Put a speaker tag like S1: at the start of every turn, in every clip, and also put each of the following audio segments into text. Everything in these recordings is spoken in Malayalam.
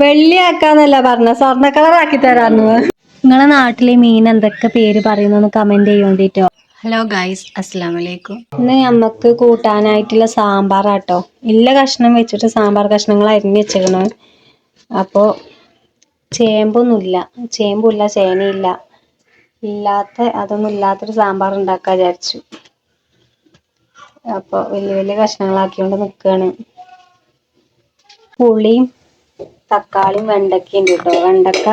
S1: വെള്ളിയാക്കാന്നല്ല പറഞ്ഞ സ്വർണ കളറാക്കി ആക്കി തരാന്ന്. നിങ്ങളെ നാട്ടിലെ മീൻ എന്തൊക്കെ പേര് പറയുന്നു കമന്റ് ചെയ്യോണ്ടിട്ടോ. ഹലോ ഗൈസ് അസ്സാം വലൈക്കും ഇന്ന് നമുക്ക് കൂട്ടാനായിട്ടുള്ള സാമ്പാർ ആട്ടോ ഇല്ല കഷ്ണം വെച്ചിട്ട് സാമ്പാർ കഷ്ണങ്ങൾ അരിഞ്ഞ് വെച്ചിരുന്നു. അപ്പോൾ ചേമ്പൊന്നുമില്ല. ചേമ്പില്ല ചേനയില്ല. ഇല്ലാത്ത അതൊന്നും ഇല്ലാത്തൊരു സാമ്പാർ ഉണ്ടാക്കാൻ വിചാരിച്ചു. അപ്പോൾ വലിയ വലിയ കഷ്ണങ്ങളാക്കിക്കൊണ്ട് നിൽക്കുകയാണ് പുളിയും തക്കാളിയും വെണ്ടക്കയും ഉണ്ട് കേട്ടോ വെണ്ടക്ക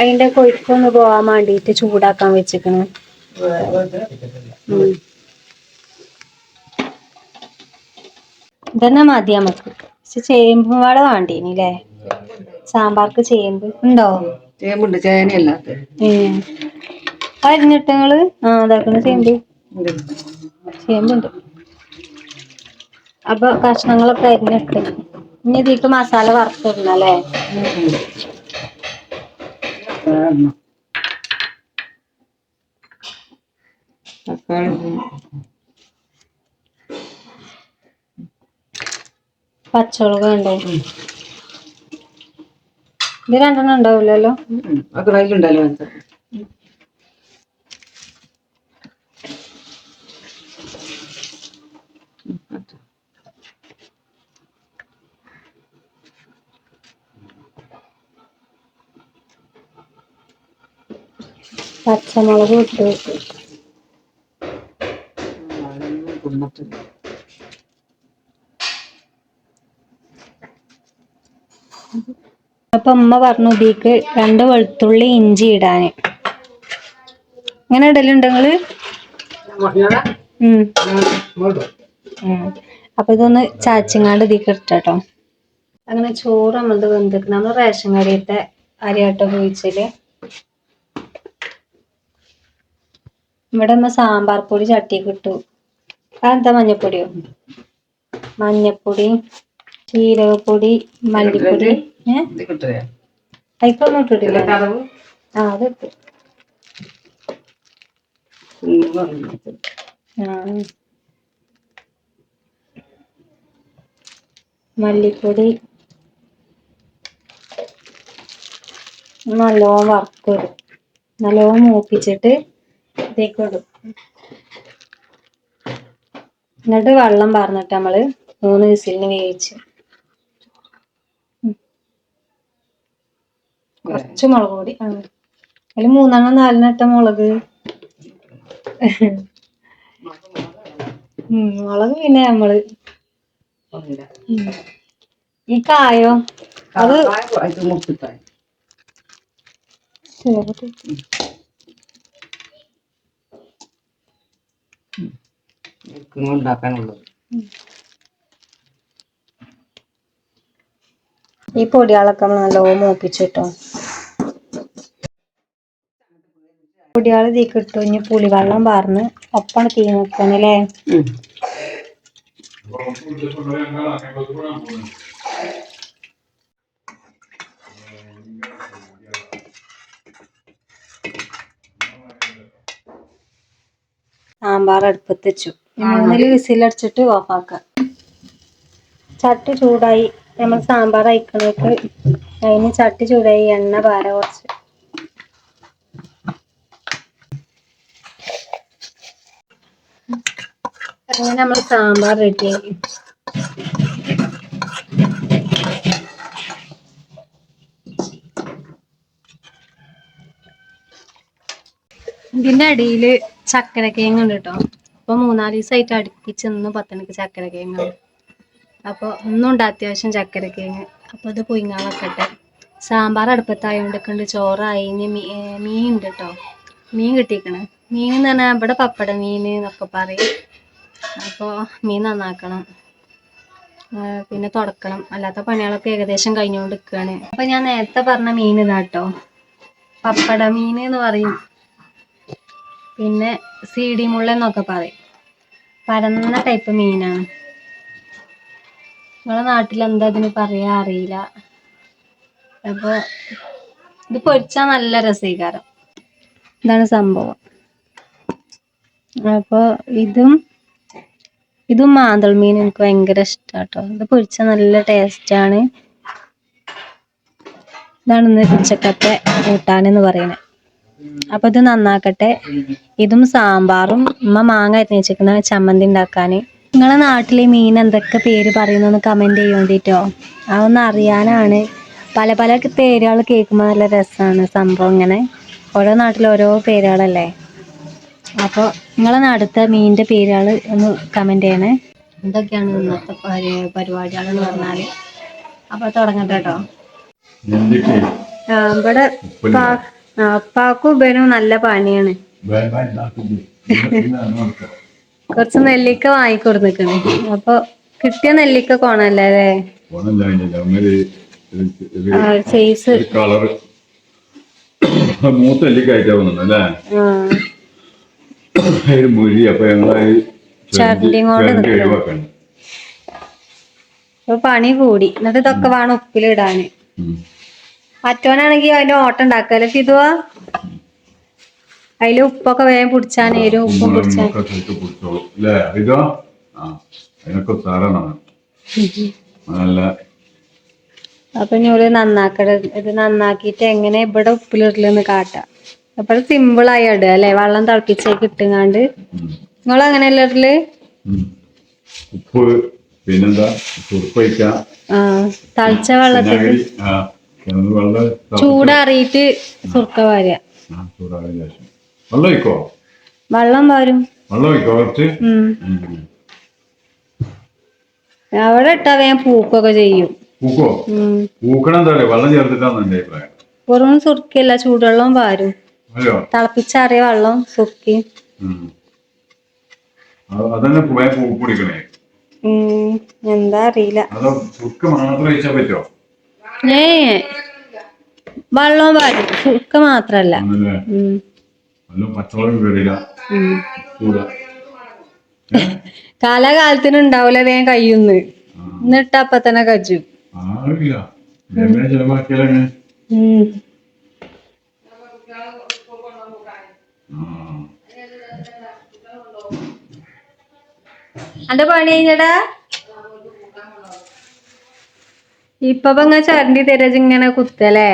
S1: അതിന്റെ കൊഴുപ്പൊന്ന് പോവാൻ വേണ്ടിയിട്ട് ചൂടാക്കാൻ വെച്ചിക്കണ്. ഇതെന്നാ മതി നമുക്ക് പക്ഷെ ചേമ്പും വാട വേണ്ടീനി അല്ലേ സാമ്പാർക്ക് ചേമ്പ്. ഉണ്ടോ?
S2: ചേമ്പുണ്ട്. ചേനയല്ലാത്ത
S1: അരിഞ്ഞിട്ട് നിങ്ങൾ ആ അതാക്കണ ചേമ്പ്. ചേമ്പുണ്ട്. അപ്പൊ കഷ്ണങ്ങളൊക്കെ അരിഞ്ഞിട്ട്. ഇനി ഇതിക്ക് മസാല
S2: വറുത്തിടണല്ലേ?
S1: പച്ചമുളക് വേണ്ടേ? ഇത് രണ്ടെണ്ണം ഉണ്ടാവില്ലല്ലോ? പച്ചമുളക് ഇട്ട് അപ്പൊ ഉമ്മ പറഞ്ഞു ഇതിക്ക് രണ്ട് വെളുത്തുള്ളി ഇഞ്ചി ഇടാന്. ഇങ്ങനെ ഇടലുണ്ട്. അപ്പൊ ഇതൊന്ന് ചാച്ചിങ്ങാണ്ട് ഇതിക്ക് ഇട്ടോ അങ്ങനെ ചോറ് നമ്മളത് വെന്തിക്കണം നമ്മൾ റേഷൻ കറിയത്തെ അരിയാട്ടം ഉപയോഗിച്ചൽ ഇവിടെ നമ്മ സാമ്പാർ പൊടി ചട്ടിക്ക് ഇട്ടു അതെന്താ മഞ്ഞപ്പൊടിയോ മഞ്ഞപ്പൊടി ജീരകപ്പൊടി മല്ലിപ്പൊടി ഏഹ് അതിക്കൊന്നും ഇട്ടിട്ടില്ല. ആ അതിട്ടു മല്ലിപ്പൊടി. നല്ലോണം വറുത്തത് നല്ലോണം മൂപ്പിച്ചിട്ട് ഇതേക്ക് ഇടും എന്നിട്ട് വെള്ളം പറഞ്ഞിട്ട് നമ്മൾ മൂന്ന് വിസിലിന് വേവിച്ച്. കുറച്ച് മുളക് പൊടി. ആ. അതിൽ മൂന്നെണ്ണം നാലിനെട്ട മുളക്. മുളക് പിന്നെ നമ്മൾ. ഈ കായോ? അത്
S2: അത്
S1: ചെറുത്
S2: ഉണ്ടാക്കാനുള്ളത്
S1: ഈ പൊടികളൊക്കെ നല്ലോണം മൂപ്പിച്ചിട്ടോ പൊടികൾ ഇതിക്ക് ഇട്ടു. ഇനി പുളിവെള്ളം പാർന്ന് ഒപ്പം തീ നിൽക്കണല്ലേ? സാമ്പാർ അടുപ്പത്ത് വെച്ചു. മൂന്നിൽ വിസിലടിച്ചിട്ട് ഓഫാക്കാം ചട്ടി ചൂടായി. നമ്മൾ സാമ്പാർ അയക്കണേക്ക് അതിന് ചട്ടി ചൂടായി എണ്ണ പാര കുറച്ച്. അങ്ങനെ നമ്മൾ സാമ്പാർ റെഡിയായി ഇതിന്റെ അടിയിൽ ചക്കര കേങ്ങ് ഉണ്ട് കേട്ടോ അപ്പൊ മൂന്നാൽ ദിവസമായിട്ട് അടുപ്പിച്ച് ഇന്ന് പത്തണിക്ക് ചക്കര കേങ്ങാണ് അപ്പൊ ഒന്നുണ്ട് അത്യാവശ്യം ചക്കര അപ്പൊ അത് പുയിങ്ങാൻ വെക്കട്ടെ. സാമ്പാർ അടുപ്പത്തായോണ്ട് കണ്ട് ചോറായി മീൻ ഉണ്ട് കേട്ടോ മീൻ കിട്ടിക്കണ് മീൻ എന്ന് പറഞ്ഞാൽ ഇവിടെ പപ്പട മീൻ എന്നൊക്കെ പറയും. അപ്പോൾ മീൻ നന്നാക്കണം. പിന്നെ തുടക്കണം. അല്ലാത്ത പണികളൊക്കെ ഏകദേശം കഴിഞ്ഞുകൊണ്ട് നിൽക്കുകയാണ് അപ്പൊ ഞാൻ നേരത്തെ പറഞ്ഞ മീൻ ഇതാട്ടോ പപ്പട മീൻ എന്ന് പറയും. പിന്നെ സീഡി മുള്ള എന്നൊക്കെ പറയും. പരന്ന ടൈപ്പ് മീനാണ്. നിങ്ങളെ നാട്ടിൽ എന്താ ഇതിന് പറയാ അറിയില്ല. അപ്പൊ ഇത് പൊരിച്ചാൽ നല്ല രസീകാരം. ഇതാണ് സംഭവം. അപ്പോൾ ഇതും ഇതും മാന്തൾ മീൻ എനിക്ക് ഭയങ്കര ഇഷ്ടാട്ടോ. ഇത് പൊരിച്ചാൽ നല്ല ടേസ്റ്റ് ആണ് ഇതാണ് ഇന്ന് ഉച്ചക്കത്തെ കൂട്ടാനെന്ന് പറയുന്നത് അപ്പൊ ഇത് നന്നാക്കട്ടെ. ഇതും സാമ്പാറും. ഉമ്മ മാങ്ങ അരിഞ്ഞ് വെച്ചേക്കുന്ന ചമ്മന്തി ഉണ്ടാക്കാന്. നിങ്ങളെ നാട്ടിലെ മീൻ എന്തൊക്കെ പേര് പറയുന്നു കമന്റ് ചെയ്യേണ്ടിട്ടോ അതൊന്ന് അറിയാനാണ്. പല പല പേരുകൾ കേൾക്കുമ്പോൾ നല്ല രസമാണ് സംഭവം ഇങ്ങനെ. ഓരോ നാട്ടിൽ ഓരോ പേരുകളല്ലേ. അപ്പോൾ നിങ്ങളെ നാടുത്തെ മീനിന്റെ പേരുകൾ ഒന്ന് കമന്റ് ചെയ്യണേ. എന്തൊക്കെയാണ് ഇന്നത്തെ പരിപാടികൾ എന്ന് പറഞ്ഞാൽ അപ്പൊ തുടങ്ങട്ടെ കേട്ടോ ഇവിടെ ഉപ്പാക്കും നല്ല പണിയാണ്. കൊറച്ച് നെല്ലിക്ക വാങ്ങിക്കൊടുന്നിക്കണ്. അപ്പൊ കിട്ടിയ നെല്ലിക്ക കോണല്ലേ അല്ലേ? സൈസ്
S3: മൂത്ത നെല്ലിക്ക ആയിട്ടാ അപ്പൊ
S1: പണി കൂടി. എന്നിട്ട് ഇതൊക്കെ വേണം ഉപ്പിലിടാന്. മറ്റോനാണെങ്കിൽ അതിന്റെ ഓട്ടം ഉണ്ടാക്കല്ലേ ഫിതുവ അതിൽ ഉപ്പൊക്കെ വേഗം പിടിച്ചാൻ എരും ഉപ്പും പിടിച്ചാൻ.
S3: അതിനൊക്കെ സാറാണ് നല്ല
S1: അപ്പൊ ഞോൾ നന്നാക്കട് ഇത് നന്നാക്കിട്ട് എങ്ങനെ ഇവിടെ ഉപ്പിലിടലെന്ന് കാട്ടാം. അപ്പൊ സിമ്പിൾ ആയി ഇടുക അല്ലെ വെള്ളം തിളപ്പിച്ചേക്ക്
S3: കിട്ടുങ്ങാണ്ട്.
S1: നിങ്ങൾ അങ്ങനെയല്ല
S3: ഇടൽ. ഉപ്പ് പിന്നെന്താ?
S1: തളിച്ച വെള്ളത്തിൽ ചൂടാറിയിട്ട് സുർക്ക വാരുക.
S3: വെള്ളം ഒഴിക്കോ?
S1: വെള്ളം വാരും.
S3: വെള്ളം ഒഴിക്കോ കുറച്ച്.
S1: അവിടെ ഇട്ടാ വേഗം പൂക്കൊക്കെ ചെയ്യും.
S3: പൂക്കോ? പൂക്കണം എന്താ വെള്ളം ചേർത്തിട്ടാന്ന്
S1: വെറും സുർക്കയല്ല ചൂടുവെള്ളം വാരും. തിളപ്പിച്ചാറിയ വെള്ളം സുർക്കി.
S3: അതന്നെ പോയ പൂ കുടിക്കണേ.
S1: ഉം എന്താ അറിയില്ല.
S3: ചുക്ക് മാത്രം ഒഴിച്ചാൽ പറ്റോ?
S1: ഏ വെള്ളം പാടും സുർക്ക മാത്രല്ല. കാലാകാലത്തിന് ഉണ്ടാവൂല വേഗം കയ്യുന്ന്. എന്നിട്ട് അപ്പൊ തന്നെ
S3: ആ
S1: അന്റെ പണി കഴിഞ്ഞടാ ഇപ്പൊ ഇങ്ങ ചരണ്ടി തരച്ച് ഇങ്ങനെ കുത്തല്ലേ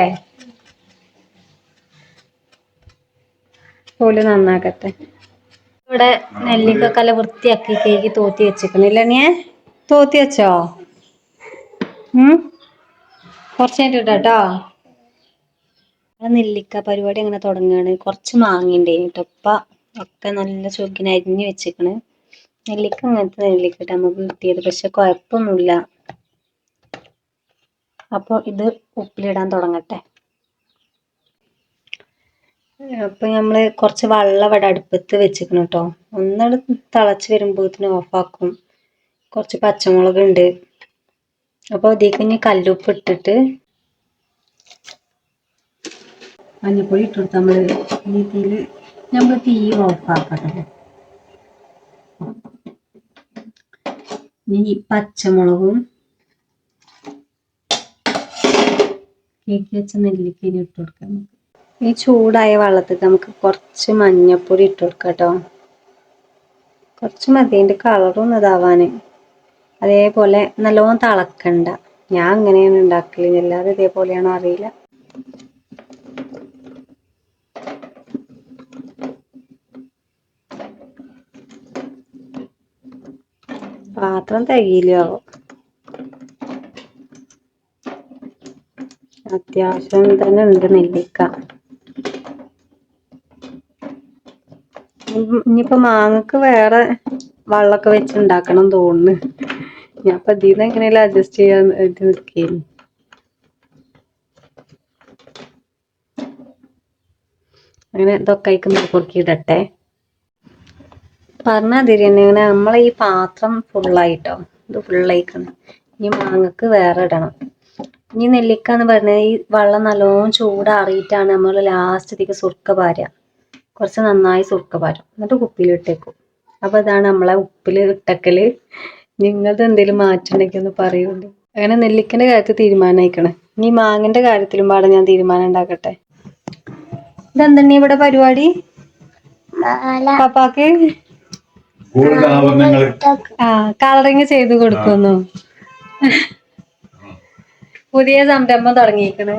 S1: പോലെ നന്നാക്കട്ടെ. ഇവിടെ നെല്ലിക്കക്കല വൃത്തിയാക്കി കേക്ക് തോത്തി വെച്ചിക്കണില്ല നീ തോത്തി വെച്ചോ? കുറച്ച് കഴിഞ്ഞിട്ട് കേട്ടോ നെല്ലിക്ക പരിപാടി അങ്ങനെ തുടങ്ങുകയാണ് കുറച്ച് മാങ്ങിണ്ടേ ഇട്ടപ്പ ഒക്കെ നല്ല ചുക്കിന് അരിഞ്ഞു വെച്ചിക്കണ് നെല്ലിക്ക അങ്ങനത്തെ നെല്ലിക്കട്ടെ നമുക്ക് കിട്ടിയത്. പക്ഷെ കുഴപ്പമൊന്നുമില്ല. അപ്പൊ ഇത് ഉപ്പിലിടാൻ തുടങ്ങട്ടെ. അപ്പൊ നമ്മൾ കുറച്ച് വെള്ളം ഇവിടെ അടുപ്പത്ത് വെച്ചിരിക്കണം കേട്ടോ ഒന്നട് തിളച്ച് വരുമ്പോഴത്തേന് ഓഫാക്കും കുറച്ച് പച്ചമുളക് ഉണ്ട് അപ്പൊ ഇതിലേക്ക് ഇനി കല്ലുപ്പ് ഇട്ടിട്ട് മഞ്ഞപ്പൊടി ഇട്ടെടുത്ത് നമ്മൾ ഈ തീയിൽ നമ്മൾ തീ ഓഫാക്കട്ടെ ഇനി പച്ചമുളകും കേക്ക് വെച്ച നെല്ലിക്കരി ഇട്ട് കൊടുക്കാം നമുക്ക്. ഈ ചൂടായ വെള്ളത്തിൽ നമുക്ക് കുറച്ച് മഞ്ഞപ്പൊടി ഇട്ട് കൊടുക്കാം കേട്ടോ. കുറച്ച് മതി അതിന്റെ കളറൊന്നും ഇതാവാന് അതേപോലെ നല്ലോണം തിളക്കണ്ട. ഞാൻ അങ്ങനെയാണ് ഉണ്ടാക്കൽ അല്ലാതെ ഇതേപോലെയാണോ അറിയില്ല. പാത്രം തികയില്ലോ അത്യാവശ്യം തന്നെ ഉണ്ട് നെല്ലിക്ക. ഇനിയിപ്പോ മാങ്ങക്ക് വേറെ വെള്ളമൊക്കെ വെച്ച് ഉണ്ടാക്കണം തോന്നുന്നു. ഞാൻ അപ്പൊ ഇതിന്ന് എങ്ങനെയാ അഡ്ജസ്റ്റ് ചെയ്യാൻ ഇത് നിൽക്കുന്നു അങ്ങനെ ഇതൊക്കെ അയക്കുന്ന പൊറുക്കിയിടട്ടെ തന്നെ ഇങ്ങനെ നമ്മളെ ഈ പാത്രം ഫുള്ളായിട്ടോ ഇത് ഫുള്ളായിക്കണം ഇനി മാങ്ങക്ക് വേറെ ഇടണം. ഇനി നെല്ലിക്ക എന്ന് പറഞ്ഞാൽ ഈ വെള്ളം നല്ലോണം ചൂടാറിയിട്ടാണ് നമ്മൾ ലാസ്റ്റത്തേക്ക് സുർക്ക പാരുക കുറച്ച് നന്നായി സുർക്ക പാരും. എന്നിട്ട് കുപ്പിയിലിട്ടേക്കും അപ്പൊ ഇതാണ് നമ്മളെ ഉപ്പിൽ ഇട്ടക്കൽ. നിങ്ങളത് എന്തെങ്കിലും മാറ്റുണ്ടെങ്കിൽ ഒന്ന് പറയുള്ളൂ അങ്ങനെ നെല്ലിക്കന്റെ കാര്യത്തിൽ തീരുമാനമായിക്കണേ ഇനി മാങ്ങന്റെ കാര്യത്തിലും പാടെ ഞാൻ തീരുമാനം ഉണ്ടാക്കട്ടെ. ഇതെന്തന്നെ ഇവിടെ പരിപാടി? പപ്പാക്ക്? ആ കളറിങ് ചെയ്ത് കൊടുക്കുന്നു. പുതിയ സംരംഭം തുടങ്ങിയിരിക്കണ്.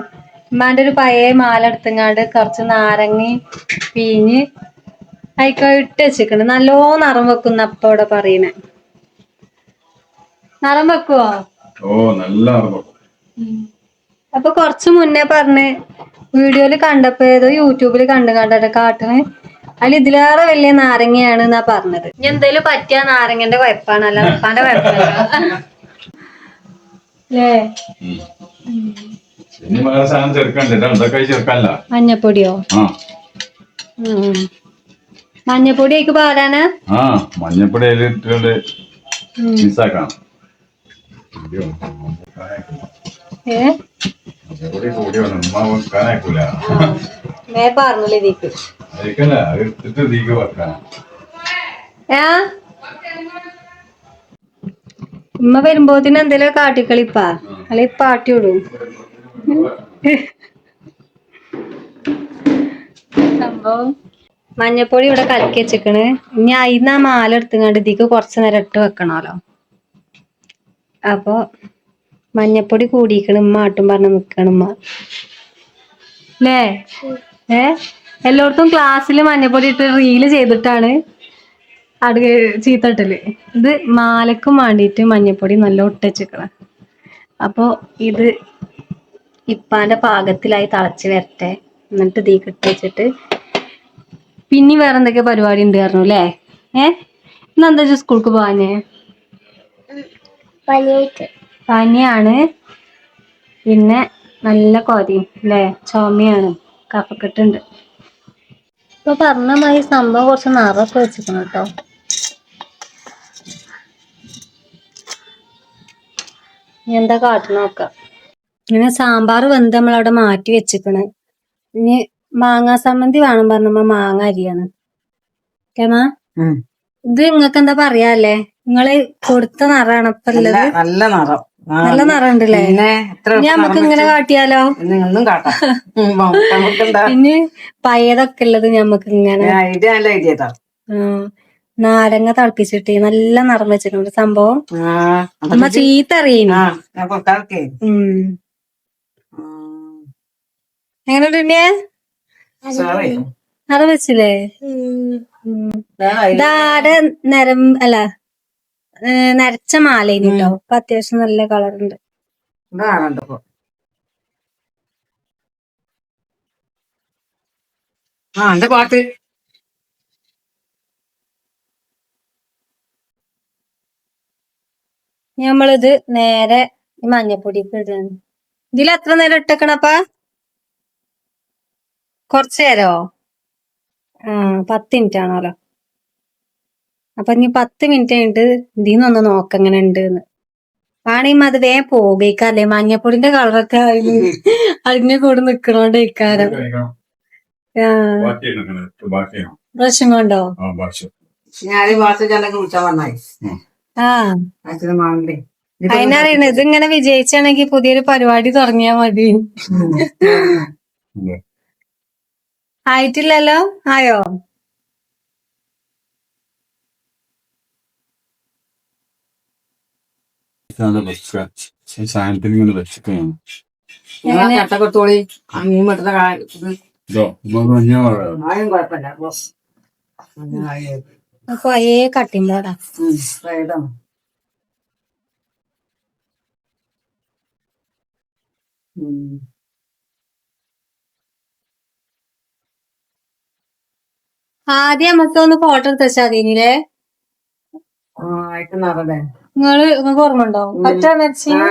S1: ഉമ്മാന്റെ ഒരു പഴയ മാല എടുത്തങ്ങാണ്ട് കുറച്ച് നാരങ്ങി പിഴിഞ്ഞ് അയക്ക ഇട്ട് വെച്ചിക്കണ്. നല്ലോ നിറം വെക്കുന്ന അപ്പോടെ ഇവിടെ പറയണേ. നിറം വെക്കുവോ?
S3: ഓ നല്ല
S1: അപ്പൊ കൊറച്ച് മുന്നേ പറഞ്ഞ് വീഡിയോയിൽ കണ്ടപ്പോ ഏതോ യൂട്യൂബിൽ കണ്ടു കണ്ടത് കാട്ടിന് അതിൽ ഇതിലേറെ വലിയ നാരങ്ങയാണ് എന്നാ പറഞ്ഞത്. ഇനി എന്തേലും പറ്റിയ നാരങ്ങന്റെ കുഴപ്പാണ്. അല്ല ഉപ്പാന്റെ കുഴപ്പമില്ല.
S3: ഇനി വേറെ സാധനം ചേർക്കണ്ടേ? എന്തൊക്കെ ചേർക്കാനല്ല
S1: മഞ്ഞപ്പൊടിയോ. മഞ്ഞപ്പൊടി ആയിക്ക് പാരാനാ
S3: ആ മഞ്ഞപ്പൊടി അതിലിട്ടുണ്ട് മിസ്സാക്കണം
S1: മേ പറഞ്ഞില്ല ഇതിക്ക്.
S3: വെക്കാൻ
S1: ഏ? ഉമ്മ വരുമ്പോത്തിന് എന്തെങ്കിലും കാട്ടിക്കളിപ്പാ. അല്ലെ പാട്ടി വിടും സംഭവം. മഞ്ഞപ്പൊടി ഇവിടെ കലക്കി വെച്ചിക്കണ്. ഇനി അയിന്ന് ആ മാല എടുത്തുകൊണ്ട് ഇതിക്ക് കുറച്ച് നേരം ഇട്ട് വെക്കണമല്ലോ. അപ്പൊ മഞ്ഞപ്പൊടി കൂടിയിക്കണ് ഉമ്മ ആട്ടും പറഞ്ഞ് നിക്കണം ഉമ്മ. അല്ലേ ഏ? എല്ലായിടത്തും ക്ലാസ്സിൽ മഞ്ഞപ്പൊടി ഇട്ട് റീൽ ചെയ്തിട്ടാണ്. അടു ചീത്തട്ടൽ. ഇത് മാലക്കും വേണ്ടിയിട്ട് മഞ്ഞപ്പൊടി നല്ല ഒട്ടിച്ചിക്കണ. അപ്പൊ ഇത് ഇപ്പാന്റെ പാകത്തിലായി തളച്ച് വരട്ടെ. എന്നിട്ട് തീ കിട്ടി വെച്ചിട്ട് പിന്നെ വേറെ എന്തൊക്കെ പരിപാടി ഉണ്ട് പറഞ്ഞു അല്ലേ ഏ? ഇന്ന് എന്താ സ്കൂൾക്ക് പോവാഞ്ഞേ? പനിയാണ്. പിന്നെ നല്ല കൊരയും അല്ലേ ചോമയാണ്. കഫക്കെട്ടുണ്ട് ഇപ്പൊ പറഞ്ഞ മാതിരി സംഭവം കുറച്ച് നിറൊക്കെ വെച്ചിരിക്കണം കേട്ടോ ഇനി എന്താ കാട്ടു നോക്കാം. ഇങ്ങനെ സാമ്പാർ വെന്ത് നമ്മളവിടെ മാറ്റി വെച്ചിക്കണ്. ഇനി മാങ്ങാ സമ്മന്തി വേണം പറഞ്ഞപ്പോ മാങ്ങ അരിയാണ്. കേമാ ഇത് നിങ്ങക്ക് എന്താ പറയാല്ലേ? നിങ്ങൾ കൊടുത്ത നിറാണ് ഇപ്പൊ ഉള്ളത്
S2: നല്ല നിറം.
S1: നല്ല നിറം ഉണ്ടല്ലേ
S2: പിന്നെ
S1: ഇനി നമുക്ക് ഇങ്ങനെ കാട്ടിയാലോ? പിന്നെ പയതൊക്കെ ഉള്ളത് ഞമ്മക്ക് ഇങ്ങനെ. നാരങ്ങ തിളപ്പിച്ചിട്ട് നല്ല നിറം വെച്ചിട്ടുണ്ട് സംഭവം.
S2: ആ
S1: അമ്മ ചീത്ത അറിയുന്നു എങ്ങനെയുണ്ട് നിറം വെച്ചില്ലേ. ഇതാടെ നിരം അല്ല നരച്ച മാലേനി കേട്ടോ അപ്പൊ അത്യാവശ്യം നല്ല
S2: കളറുണ്ട് ആ എന്റെ പാട്ട്.
S1: നമ്മളിത് നേരെ ഈ മഞ്ഞപ്പൊടിക്ക് ഇടുകയാണ് ഇതിൽ എത്ര നേരം ഇട്ടേക്കണപ്പാ കുറച്ച് നേരോ? ആ പത്ത് മിനിറ്റ് ആണല്ലോ. അപ്പൊ ഇനി പത്ത് മിനിറ്റ് കഴിഞ്ഞിട്ട് ഇതിന്നൊന്ന് നോക്ക എങ്ങനെ ഉണ്ട് ആണെങ്കിൽ അത് വേഗം പോകേക്കല്ലേ മഞ്ഞപ്പൊടിന്റെ കളറൊക്കെ അതിന് അതിന്റെ കൂടെ നിക്കണോണ്ട് ഇക്കാരം. പ്രശ്നം കൊണ്ടോ
S2: ഞാൻ പാട്ട് ചെല്ലെങ്കിൽ മാണ്ടേ
S1: അതിനറിയണ ഇത് ഇങ്ങനെ വിജയിച്ചാണെങ്കിൽ പുതിയൊരു പരിപാടി തുടങ്ങിയാ മതി. ആയിട്ടില്ലല്ലോ? ആയോ?
S2: കട്ടക്കൊത്തോളി മീൻ വെട്ടുന്ന കുഴപ്പമില്ല.
S1: കൊറേ കട്ടിമ്പോടാ. ആദ്യം നമുക്ക് ഒന്ന് ഫോട്ടോ എടുത്ത് വെച്ചാൽ മതിനില്ലേ നിങ്ങൾ നിങ്ങൾക്ക് ഓർമ്മ ഉണ്ടോ പറ്റാ മെച്ചി
S2: ആ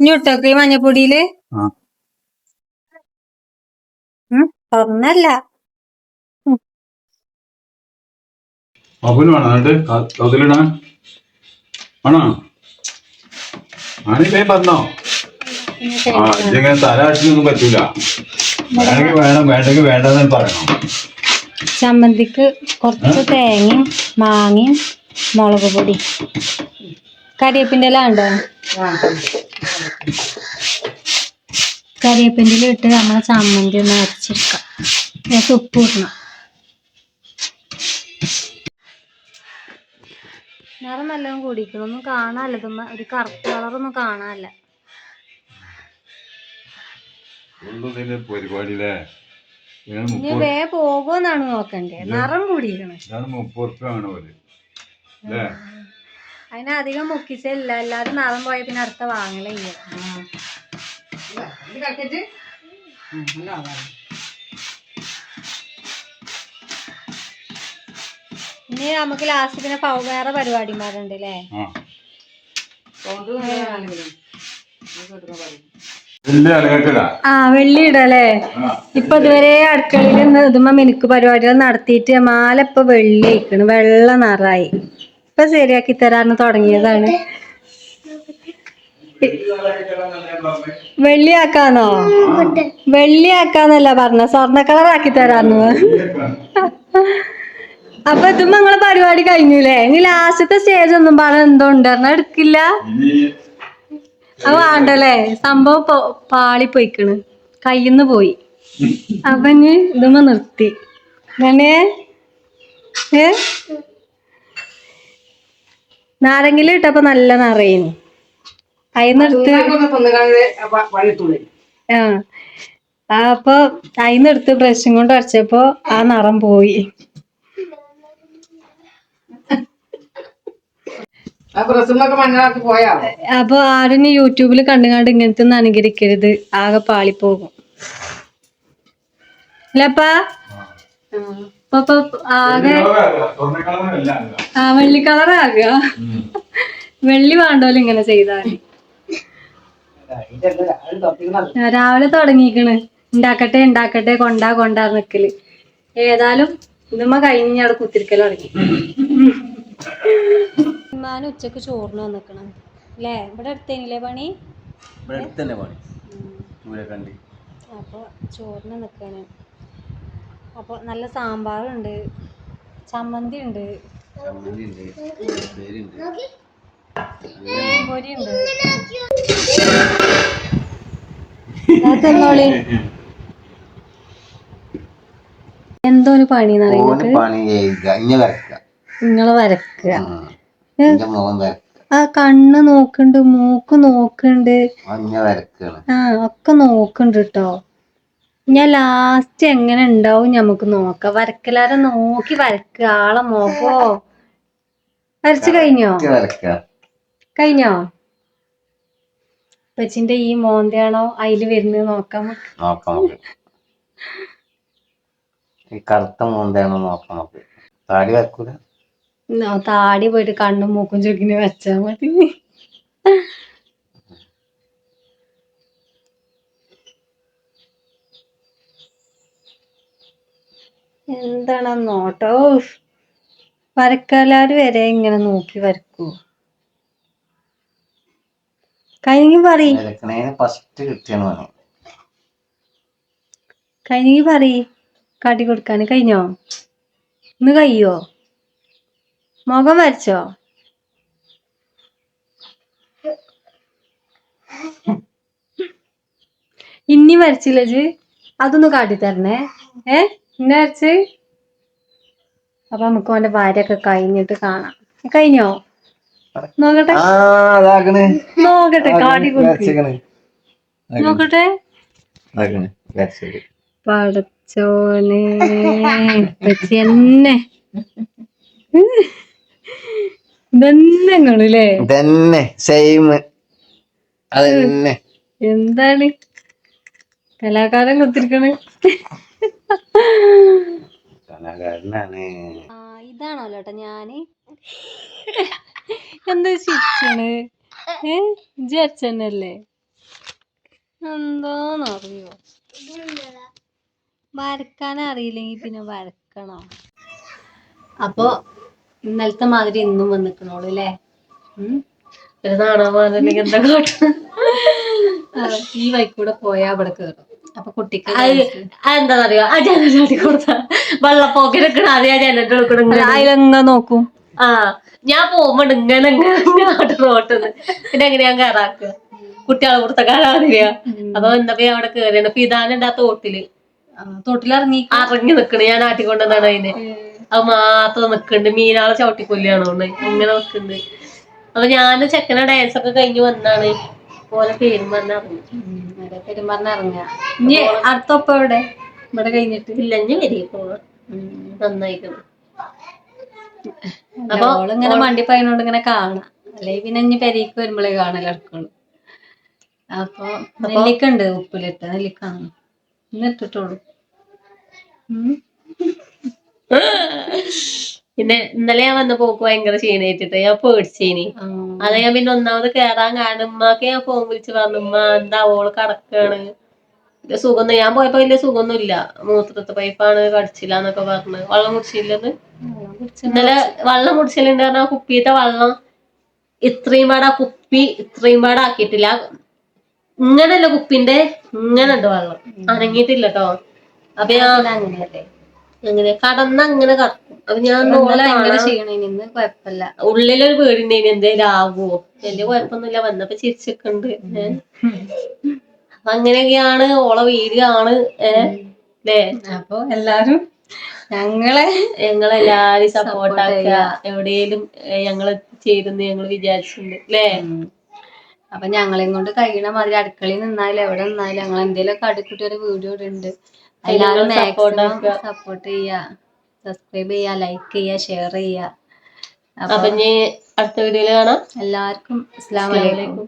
S1: ഈ മഞ്ഞപ്പൊടിയിൽ?
S3: ആ.
S1: ഉം, തുറന്നല്ല
S3: അവന് വേണം? എന്നിട്ട് അതിലിടാൻ ആണോ ആണിപ്പേ പറഞ്ഞോ ആ ഇതിങ്ങനെ തല അടിച്ചൊന്നും പറ്റൂല. വേണമെങ്കിൽ വേണം വേണ്ടെങ്കിൽ വേണ്ടെന്ന് പറയണം.
S1: ചമ്മന്തിക്ക് കുറച്ച് തേങ്ങയും മാങ്ങയും മുളക് പൊടി. കരിയപ്പിന്റെ എല്ലാം ഉണ്ടോ
S2: ആ
S1: കരിയേപ്പിന്റെ ഇട്ട് നമ്മളെ ചമ്മന്തി ഒന്ന് അരച്ചെടുക്കാം. ഞാൻ ഉപ്പ് ഇടണം. നിറം നല്ലോണം കൂടിക്കണം ഒന്നും കാണാല്ല ഇതൊന്നും ഒരു കറുപ്പ് കളറൊന്നും കാണാല്ല ഇനി വേ പോകുമെന്നാണ് നോക്കണ്ടേ. നിറം
S3: കൂടിയിരുന്നു മുപ്പത് റുപ്യ ആണ് പോലെ അല്ലേ
S1: അതിനധികം മുക്കിച്ചില്ല. അല്ലാതെ നിറം പോയ പിന്നെ അടുത്ത വാങ്ങലേ ഇല്ല.
S2: ഇത് കളിച്ചിട്ട് നല്ല ആളാണ്
S1: ഇനി നമുക്ക് ലാസ്റ്റ് പിന്നെ വേറെ പരിപാടിമാരുണ്ട് അല്ലേ
S3: ആ.
S1: വെള്ളി ഇടല്ലേ ഇപ്പൊ ഇതുവരെ അടുക്കളയിൽ ഇതുമ്മ മിനുക്ക് പരിപാടികൾ നടത്തിയിട്ട് മാല ഇപ്പൊ വെള്ളി ആയിക്കണ്. വെള്ള നിറായി ഇപ്പൊ ശരിയാക്കി തരാന്ന് തുടങ്ങിയതാണ്. വെള്ളിയാക്കാന്നോ? വെള്ളിയാക്കാന്നല്ല പറഞ്ഞ. സ്വർണ കളർ ആക്കി തരാന്ന്. അപ്പൊ ഇതും നിങ്ങളെ പരിപാടി കഴിഞ്ഞില്ലേ ഇനി ലാസ്റ്റത്തെ സ്റ്റേജ് ഒന്നും പറഞ്ഞ എന്തോ ഉണ്ടായിരുന്ന എടുക്കില്ല. അത് വേണ്ടല്ലേ? സംഭവം പാളി പോയിക്കണ്. കയ്യിന്ന് പോയി. അപ്പൊ ഇനി ഇതുമ്മ നിർത്തി. ഏ? നാരങ്ങിൽ ഇട്ടപ്പോ നല്ല നിറയുന്നു
S2: തിന്നുകാതെ പണിത്തുള്ളി
S1: ആ. അപ്പൊ അയിന്നെടുത്ത് ബ്രഷും കൊണ്ട് അടച്ചപ്പോ ആ നിറം പോയി.
S2: ആ
S1: അപ്പൊ ആരും യൂട്യൂബിൽ യൂട്യൂബിൽ കണ്ടുകാണ്ട് ഇങ്ങനത്തെ ഒന്നും അനുകരിക്കരുത്. ആകെ പാളിപ്പോകും. അല്ലപ്പാ ആകെ ആ വെള്ളി കളർ ആകുക. വെള്ളി വേണ്ടോലും ഇങ്ങനെ ചെയ്താൽ രാവിലെ തുടങ്ങിക്കണ്. ഉണ്ടാക്കട്ടെ ഉണ്ടാക്കട്ടെ കൊണ്ടാ കൊണ്ടാ നിക്കൽ. ഏതായാലും ഇതുമ്മ കഴിഞ്ഞ അവിടെ കുത്തിരിക്കൽ തുടങ്ങി. ഉമ്മാന് ഉച്ചയ്ക്ക് ചോറിന് വന്നിക്കണം. അല്ലേ? ഇവിടെ അടുത്തേനില്ലേ പണി?
S4: ഇവിടെ പണി.
S1: അപ്പോൾ ചോറിന് നിൽക്കാണ് അപ്പോൾ നല്ല സാമ്പാറുണ്ട്. ചമ്മന്തി ഉണ്ട് പൊരിയുണ്ട് തിന്നോളി എന്തോ ഒരു പണി
S4: നിങ്ങൾ വരക്കുക
S1: ആ കണ്ണ് നോക്കണ്ട് മൂക്ക് നോക്കണ്ട്. ആ ഒക്കെ നോക്കണ്ട് കേട്ടോ ഞാൻ ലാസ്റ്റ് എങ്ങനെ ഉണ്ടാവും ഞമ്മക്ക് നോക്കാം. വരക്കലാരെ നോക്കി വരക്ക. ആളെ മോക്കോ? വരച്ചു കഴിഞ്ഞോ? കഴിഞ്ഞോ? പച്ചിന്റെ ഈ മോന്തയാണോ അതിൽ വരുന്നത് നോക്കാം. നമുക്ക്.
S4: നോക്കാം നമുക്ക്. ഈ കറുത്ത മോന്തയാണോ നോക്കാം നമുക്ക്. താടി വരക്കൂല?
S1: താടി പോയിട്ട് കണ്ണും മൂക്കും ചുക്കിന് വെച്ചാ മതി. എന്താണ് ആ നോട്ടോ ഉഫ്. വരക്കാലാര് വരെ ഇങ്ങനെ നോക്കി വരക്കൂ? കഴിഞ്ഞെങ്കിൽ പറയ്.
S4: ഫസ്റ്റ് കിട്ടിയാണ്
S1: കഴിഞ്ഞെങ്കിൽ പറയ്. കാട്ടി കൊടുക്കാൻ കഴിഞ്ഞോ? ഇന്ന് കയ്യോ മുഖം വരച്ചോ? ഇനി വരച്ചില്ല ജ് അതൊന്ന് കാട്ടിത്തരണേ. ഏ? ഇന്ന വരച്ച് അപ്പൊ നമുക്ക് അവന്റെ ഭാര്യൊക്കെ കഴിഞ്ഞിട്ട് കാണാം. കഴിഞ്ഞോ? നോക്കട്ടെ. നോക്കട്ടെ
S4: കാടി
S1: നോക്കട്ടെ. പടച്ചോനെ
S4: സെയിം
S1: എന്താണ്? കലാകാരൻ കുത്തിരിക്കണ്
S4: കലാകാരനാണ്
S1: ഇതാണോ ചേട്ടാ ഞാൻ. എന്താ ചിരിച്ചണ് ഏ എന്തോന്നറിയോ വരക്കാൻ അറിയില്ലെങ്കിൽ പിന്നെ വരക്കണോ? അപ്പൊ ഇന്നലത്തെ മാതിരി ഇന്നും വന്നിക്കണോളൂ അല്ലേ ഒരു നാണാമാണെങ്കിൽ എന്താ കാട്ടണം? ഈ വൈക്കൂടെ പോയാ അവിടെ കേറും. അപ്പൊ കുട്ടിക്ക്
S5: എന്താന്നറിയോ ആ ജനൽ ചാട്ടി കൊടുത്ത വെള്ളപ്പോക്കിനൊക്കെ അതേ ആ ജനൽ കൊടുക്കണം
S1: അതിലെങ്ങ നോക്കും?
S5: ആ ഞാൻ പോകുമ്പോ ഇങ്ങനെ ഇങ്ങനെ ആട്ട് റോട്ടുന്ന്. പിന്നെ എങ്ങനെ ഞാൻ കയറാക്കുക കുട്ടികളെ കൊടുത്ത കൊടുത്തക്കാരാതിരിയ അപ്പൊ വന്നപ്പോ അവിടെ കേറിയാണ് പിതാനുണ്ട് ആ തോട്ടിൽ.
S1: തോട്ടിൽ
S5: ഇറങ്ങി. നിക്കണ്. ഞാൻ ആട്ടിക്കൊണ്ടെന്നാണ് അതിനെ. അത് മാത്രം നിക്കണ്ട്. മീനാളെ ചവിട്ടിക്കൊല്ലിയാണോ ഇങ്ങനെ നിക്കണ്ട്. അപ്പൊ ഞാൻ ചെക്കനെ ഡാൻസ് ഒക്കെ കഴിഞ്ഞ് വന്നാണ്. ഓലെ പേരും പറഞ്ഞറിഞ്ഞു
S1: പെരുമാറിന് ഇറങ്ങുക ഇനി അടുത്തൊപ്പം എവിടെ? ഇവിടെ കഴിഞ്ഞിട്ട്.
S5: ഇല്ല ഇനി വരിക പോവാ നന്നായിക്കണം.
S1: അപ്പൊ ഇങ്ങനെ കാണാം. അല്ലെ പിന്നെ ഇനി വരുമ്പോഴേ നടക്കുള്ളൂ. അപ്പൊ നെല്ലിക്ക ഉണ്ട് ഉപ്പിലിട്ട് നെല്ലിക്ക. ഇന്ന് ഇട്ടിട്ടുള്ളൂ ഉം.
S5: പിന്നെ ഇന്നലെ ഞാൻ വന്നപ്പോ പോക്ക് ഭയങ്കര ക്ഷീണായിട്ടിട്ട് ഞാൻ പേടിച്ചേനി. അത് ഞാൻ പിന്നെ ഒന്നാമത് കേറാൻ കാരണം ഉമ്മാക്ക് ഞാൻ ഫോൺ വിളിച്ച് പറഞ്ഞു ഉമ്മ എന്താ ഓൾ കടക്കാണ്? വലിയ സുഖം ഞാൻ പോയപ്പോ വലിയ സുഖമൊന്നും ഇല്ല മൂത്രത്തെ പൈപ്പാണ് കടിച്ചില്ല എന്നൊക്കെ പറഞ്ഞു. വെള്ളം കുടിച്ചില്ലെന്ന്? ഇന്നലെ വെള്ളം കുടിച്ചില്ലെന്ന് പറഞ്ഞാ ആ കുപ്പിത്തെ വെള്ളം ഇത്രയും പാടാ കുപ്പി ഇത്രയും പാടാക്കിയിട്ടില്ല ഇങ്ങനല്ല കുപ്പിന്റെ ഇങ്ങനെ ഉണ്ട് വെള്ളം അനങ്ങിയിട്ടില്ല കേട്ടോ അപ്പൊ ഞാൻ അങ്ങനെ കടന്ന് അങ്ങനെ കടക്കും അപ്പൊ ഞാൻ ഓളെ
S1: ഇന്നലെ ഭയങ്കര
S5: കാണാൻ
S1: ഇന്ന്? കുഴപ്പമില്ല.
S5: ഉള്ളിലൊരു പേടിണ്ടേനി എന്തേലും ആവോ വലിയ കുഴപ്പമൊന്നുമില്ല വന്നപ്പോ ചിരിച്ചൊക്കെണ്ട് അപ്പൊ അങ്ങനെയൊക്കെയാണ് ഓളെ ല്ലേ?
S1: അപ്പൊ എല്ലാരും ഞങ്ങളെ
S5: ഞങ്ങളെല്ലാരും സപ്പോർട്ട് ആക്കുക. എവിടെയും ഞങ്ങൾ ചേരുന്നു ഞങ്ങൾ വിചാരിച്ചിട്ടുണ്ട് അല്ലേ
S1: അപ്പൊ ഞങ്ങളെയും കൊണ്ട് കഴിയണ മാതിരി അടുക്കളയിൽ നിന്നാലും എവിടെ നിന്നാലും ഞങ്ങൾ എന്തെങ്കിലുമൊക്കെ അടുക്കിട്ട് ഒരു വീഡിയോ ഉണ്ട് എല്ലാവരും സപ്പോർട്ട് ചെയ്യുക. സബ്സ്ക്രൈബ് ചെയ്യുക ലൈക്ക് ചെയ്യുക ഷെയർ ചെയ്യുക.
S5: അപ്പൊ ഇനി അടുത്ത വീഡിയോയിൽ കാണാം.
S1: എല്ലാവർക്കും അസ്സാം വലൈക്കും